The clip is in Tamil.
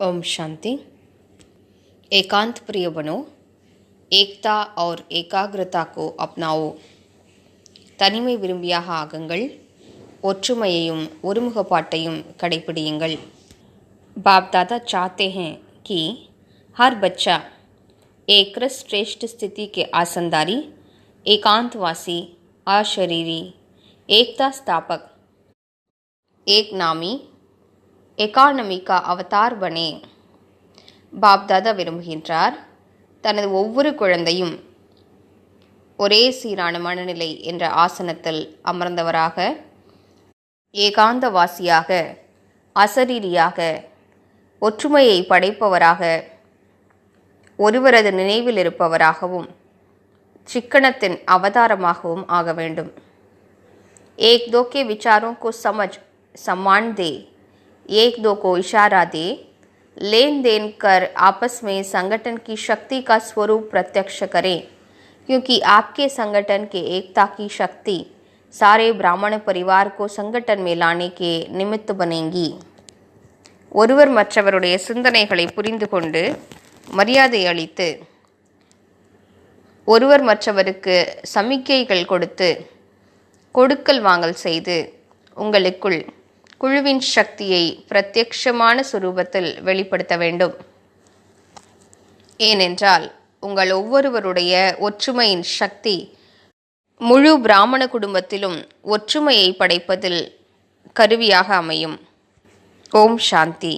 ओम शांति एकांत प्रिय बनो एकता और एकाग्रता को अपनाओ தனிமை விரும்பியாக ஆகுங்கள் ஒற்றுமையையும் ஒருமுகப்பாட்டையும் கடைபிடியுங்கள் बाप दादा चाहते हैं कि हर बच्चा एक श्रेष्ठ स्थिति के आसनदारी एकांतवासी अशरीरी एकता स्थापक एक नामी எக்கானமிகா அவதார் வனே. பாப்தாதா விரும்புகின்றார். தனது ஒவ்வொரு குழந்தையும் ஒரே சீரான மனநிலை என்ற ஆசனத்தில் அமர்ந்தவராக ஏகாந்தவாசியாக அசரீரியாக ஒற்றுமையை படைப்பவராக ஒருவரது நினைவில் இருப்பவராகவும் சிக்கனத்தின் அவதாரமாகவும் ஆக வேண்டும். ஏக் தோக்கே விசாரோம் கோ சமஜ் சம்மான் தே एक दो को इशारा दे लेन देन कर आपस में संगठन की शक्ति का स्वरूप प्रत्यक्ष करें क्योंकि आपके संगठन के एकता की शक्ति सारे ब्राह्मण परिवार को संगठन में लाने के निमित्त बनेंगी ஒருவர் மற்றவருடைய சிந்தனைகளை புரிந்து கொண்டு மரியாதை அளித்து ஒருவர் மற்றவருக்கு சமிக்கைகள் கொடுத்து கொடுக்கல் வாங்கல் செய்து உங்களுக்குள் குழுவின் சக்தியை பிரத்யக்ஷமான சுரூபத்தில் வெளிப்படுத்த வேண்டும். ஏனென்றால் உங்கள் ஒவ்வொருவருடைய ஒற்றுமையின் சக்தி முழு பிராமண குடும்பத்திலும் ஒற்றுமையை படைப்பதில் கருவியாக அமையும். ஓம் சாந்தி.